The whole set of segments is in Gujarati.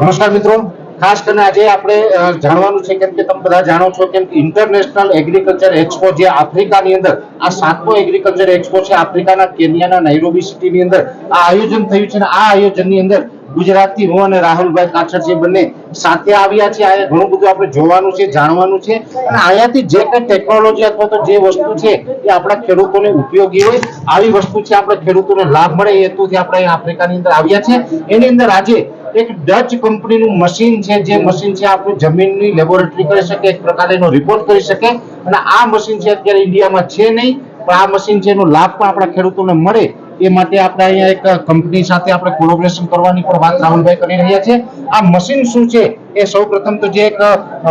નમસ્કાર મિત્રો. ખાસ કરીને આજે આપણે જાણવાનું છે કેમ કે તમે બધા જાણો છો કેમ કે ઇન્ટરનેશનલ એગ્રીકલ્ચર એક્સપો જે આફ્રિકાની અંદર, આ સાતમો એગ્રીકલ્ચર એક્સપો છે આફ્રિકાના કેન્યાના નૈરોબી સિટીની અંદર આ આયોજન થયું છે આ આયોજનની અંદર ગુજરાતથી હું અને રાહુલભાઈ કાછડ છે બંને સાથે આવ્યા છે આ ઘણું બધું આપણે જોવાનું છે, જાણવાનું છે. અને અહીંયાથી જે કંઈ ટેકનોલોજી અથવા તો જે વસ્તુ છે એ આપણા ખેડૂતોને ઉપયોગી હોય, આવી વસ્તુ છે આપણે ખેડૂતોને લાભ મળે એ હેતુથી આપણે અહીં આફ્રિકાની અંદર આવ્યા છે એની અંદર આજે એક ડચ કંપનીનું મશીન છે, જે મશીન છે આપણું જમીનની લેબોરેટરી કરી શકે એક પ્રકારે એનો રિપોર્ટ કરી શકે અને આ મશીન છે, અત્યારે ઇન્ડિયામાં છે નહીં, પણ આ મશીન છે એનો લાભ પણ આપણા ખેડૂતોને મળે એ માટે આપણે અહીંયા એક કંપની સાથે આપણે કોલોબરેશન કરવાની પણ વાત રાહુલભાઈ કરી રહ્યા છે. આ મશીન શું છે? એ સૌ પ્રથમ તો જે એક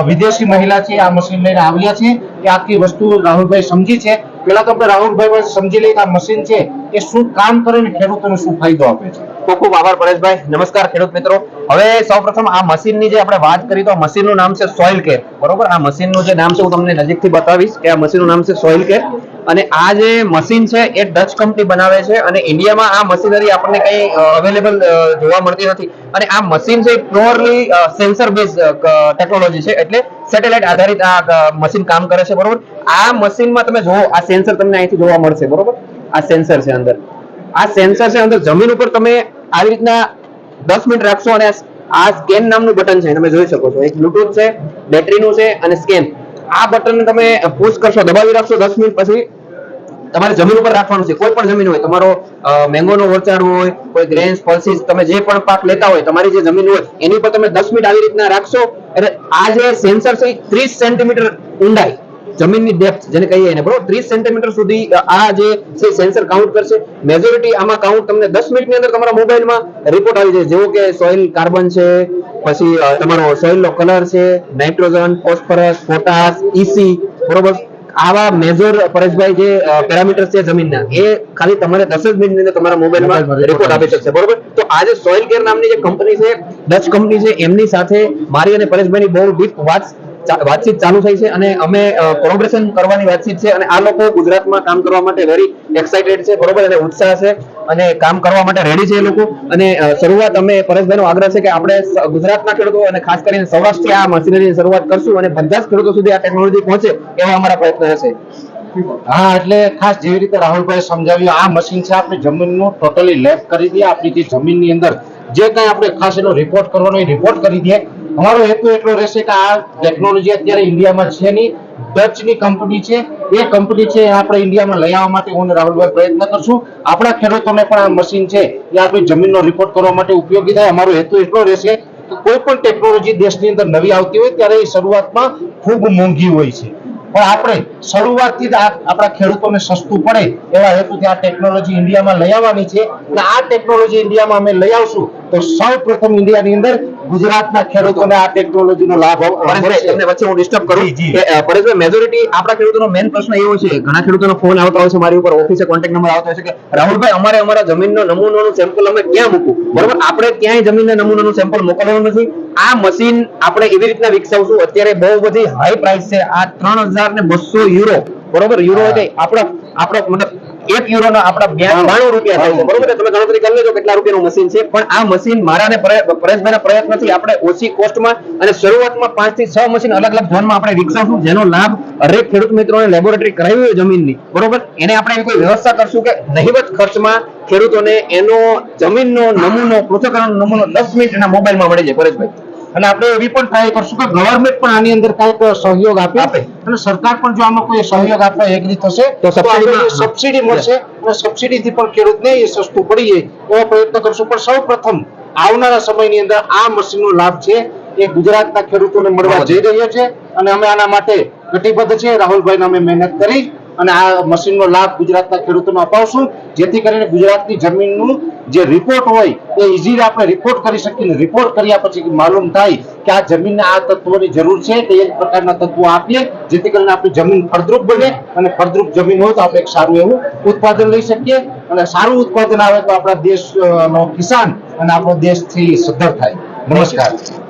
વિદેશી મહિલા છે, આ મશીન લઈને આવ્યા છે. એ આખી વસ્તુ રાહુલભાઈ સમજી છે. પેલા તો આપણે રાહુલભાઈ સમજી લઈએ કે આ મશીન છે, એ શું કામ કરે ને ખેડૂતોને શું ફાયદો આપે છે. ખૂબ ખૂબ આભાર પરેશભાઈ. નમસ્કાર ખેડૂત મિત્રો. હવે સૌપ્રથમ આ મશીનની જે આપણે વાત કરી, તો આ મશીનનું નામ છે સોઇલ કેર બરોબર? આ મશીનનું જે નામ છે, હું તમને નજીકથી બતાવીશ કે આ મશીનનું નામ છે સોઇલ કેર અને આ જે મશીન છે, એ ડચ કંપની બનાવે છે અને ઇન્ડિયામાં આ મશીનરી આપણને કઈ અવેલેબલ જોવા મળતી નથી. અને આ મશીન છે પ્યોરલી સેન્સર બેઝ ટેકનોલોજી છે. એટલે સેટેલાઇટ આધારિત આ મશીન કામ કરે છે, બરોબર? આ મશીનમાં તમે જુઓ, આ સેન્સર તમને અહીંથી જોવા મળશે, બરોબર? આ સેન્સર છે અંદર. આ સેન્સર છે અંદર, જમીન ઉપર તમે આવી રીતના દસ મિનિટ રાખશો અને આ- સ્કેન નામનું બટન છે, તમે જોઈ શકો છો. એક બ્લુટૂથ છે બેટરીનું છે અને સ્કેન આ બટન તમે પુશ કરશો, દબાવી રાખશો દસ મિનિટ પછી તમારે જમીન ઉપર રાખવાનું છે. કોઈ પણ જમીન હોય, તમારો મેંગો નો હોય, કોઈ ગ્રેન્સ પલ્સીસ તમે જે પણ પાક લેતા હોય, તમારી જે જમીન હોય, એની ઉપર તમે દસ મિનિટ આવી રીતના રાખશો, એટલે આ જે સેન્સર છે ત્રીસ સેન્ટીમીટર ઊંડાઈ, જમીનની ડેપ્થ જેને કહીએ એને, બરોબર? ત્રીસ સેન્ટીમીટર સુધી આ જે સેન્સર કાઉન્ટ કરશે. મેજોરિટી આમાં કાઉન્ટ તમને દસ મિનિટની અંદર તમારા મોબાઈલમાં રિપોર્ટ આવી જાય. જેવો કે સોઇલ કાર્બન છે, પછી તમારો સોઇલ નો કલર છે નાઇટ્રોજન ફોસ્ફરસ પોટાશ ઈસી બરોબર? આવા મેજર પરેશભાઈ જે પેરામીટર્સ છે જમીનના એ ખાલી તમારે દસ જ મિનિટની અંદર તમારા મોબાઈલમાં મોબાઈલમાં રિપોર્ટ આપી શકશે બરોબર? તો આજે સોઇલ કેર નામની જે કંપની છે ડચ કંપની છે એમની સાથે મારી અને પરેશભાઈની બહુ ડીપ વાત વાતચીત ચાલુ થઈ છે અને અમે કોલોબરેશન કરવાની વાતચીત છે અને આ લોકો ગુજરાતમાં કામ કરવા માટે વેરી એક્સાઇટેડ છે બરોબર? અને ઉત્સાહ છે. અને કામ કરવા માટે રેડી છે એ લોકો. અને શરૂઆત અમે પરેશભાઈનો આગ્રહ છે કે આપણે ગુજરાતના ખેડૂતો અને ખાસ કરીને સૌરાષ્ટ્રથી આ મશીનરીની શરૂઆત કરશું અને બધા જ ખેડૂતો સુધી આ ટેકનોલોજી પહોંચે એવા અમારા પ્રયત્ન હશે. હા, એટલે ખાસ જેવી રીતે રાહુલભાઈ સમજાવ્યું, આ મશીન છે આપણે જમીનનું ટોટલી લેબ કરી દઈએ, આપણી જે જમીનની અંદર જે કંઈ આપણે ખાસ એનો રિપોર્ટ કરવાનો એ રિપોર્ટ કરી દઈએ. અમારો હેતુ એટલો રહેશે કે આ ટેકનોલોજી અત્યારે ઇન્ડિયામાં છે નહીં. ડચની કંપની છે. એ કંપની છે આપણે ઇન્ડિયામાં લઈ આવવા માટે હું રાહુલભાઈ પ્રયત્ન કરશું. આપણા ખેડૂતોને પણ આ મશીન છે એ આપણી જમીનનો રિપોર્ટ કરવા માટે ઉપયોગી થાય. અમારો હેતુ એટલો રહેશે કે કોઈ પણ ટેકનોલોજી દેશની અંદર નવી આવતી હોય ત્યારે એ શરૂઆતમાં ખૂબ મોંઘી હોય છે. પણ આપણે શરૂઆતથી જ આપણા ખેડૂતોને સસ્તું પડે એવા હેતુથી આ ટેકનોલોજી ઇન્ડિયામાં લઈ આવવાની છે. અને આ ટેકનોલોજી ઇન્ડિયામાં અમે લઈ આવશું તો સૌ પ્રથમ ઇન્ડિયાની અંદર ગુજરાતના ખેડૂતોને આ ટેકનોલોજીનો લાભ. તમને વચ્ચે હું ડિસ્ટર્બ કરું. પરેશભાઈ મેજોરિટી આપણા ખેડૂતોનો મેઇન પ્રશ્ન એવો છે ઘણા ખેડૂતોનો ફોન આવતા હોય છે મારી ઉપર ઓફિસે કોન્ટેક્ટ નંબર આવતો હોય છે કે રાહુલભાઈ અમારે અમારા જમીનનો નમૂનાનું સેમ્પલ અમે ક્યાં મૂકવું બરોબર? આપણે ક્યાંય જમીનના નમૂનાનું સેમ્પલ મોકલવાનું નથી. આ મશીન આપણે એવી રીતના વિકસાવશું. અત્યારે બહુ બધી હાઈ પ્રાઇસ છે. આ ત્રણ હજાર ને બસો યુરો બરોબર? યુરો એટલે આપણા આપણો મતલબ એક યુરોના આપણા બાણું રૂપિયા થાય બરોબર તમે ગણતરી કરી લેજો કેટલા રૂપિયાનું મશીન છે. પણ આ મશીન મારા ને પરે- પરેશભાઈના પ્રયત્નથી આપણે ઓછી કોસ્ટમાં અને શરૂઆતમાં પાંચથી છ મશીન અલગ અલગ ઝોનમાં આપણે વિકસાવશું જેનો લાભ હરેક ખેડૂત મિત્રોને લેબોરેટરી કરાવી હોય જમીનની. બરોબર? એને આપણે એવી કોઈ વ્યવસ્થા કરશું કે નહિવત ખર્ચમાં ખેડૂતોને એનો જમીનનો નમૂનો પૃથ્થકરણનો નમૂનો દસ મિનિટ એના મોબાઈલમાં મળી જાય પરેશભાઈ. અને આપણે એવી પણ ટ્રાય કરશું કે ગવર્મેન્ટ પણ આની અંદર કંઈક સહયોગ આપે. અને સરકાર પણ જો આમાં કોઈ સહયોગ આપવા એગ્રી થશે તો સબસિડી મળશે અને સબસિડીથી પણ ખેડૂતને એ સસ્તું પડી જાય. એવો પ્રયત્ન કરશું. પણ સૌ પ્રથમ આવનારા સમયની અંદર આ મશીનનો લાભ છે એ ગુજરાતના ખેડૂતોને મળવા જઈ રહ્યો છે. અને અમે આના માટે કટિબદ્ધ છે રાહુલભાઈને અમે મહેનત કરી. અને આ મશીનનો લાભ ગુજરાતના ખેડૂતોને અપાવશું. જેથી કરીને ગુજરાતની જમીનનું જે રિપોર્ટ હોય એ ઇઝીલી આપણે રિપોર્ટ કરી શકીએ રિપોર્ટ કર્યા પછી માલુમ થાય કે આ જમીનને આ તત્વોની જરૂર છે, તે એક પ્રકારના તત્વો આપીએ, જેથી કરીને આપણી જમીન ફળદ્રુપ બને અને ફળદ્રુપ જમીન હોય તો આપણે એક સારું એવું ઉત્પાદન લઈ શકીએ. અને સારું ઉત્પાદન આવે તો આપણા દેશ કિસાન અને આપણો દેશથી સદ્ધર થાય. નમસ્કાર.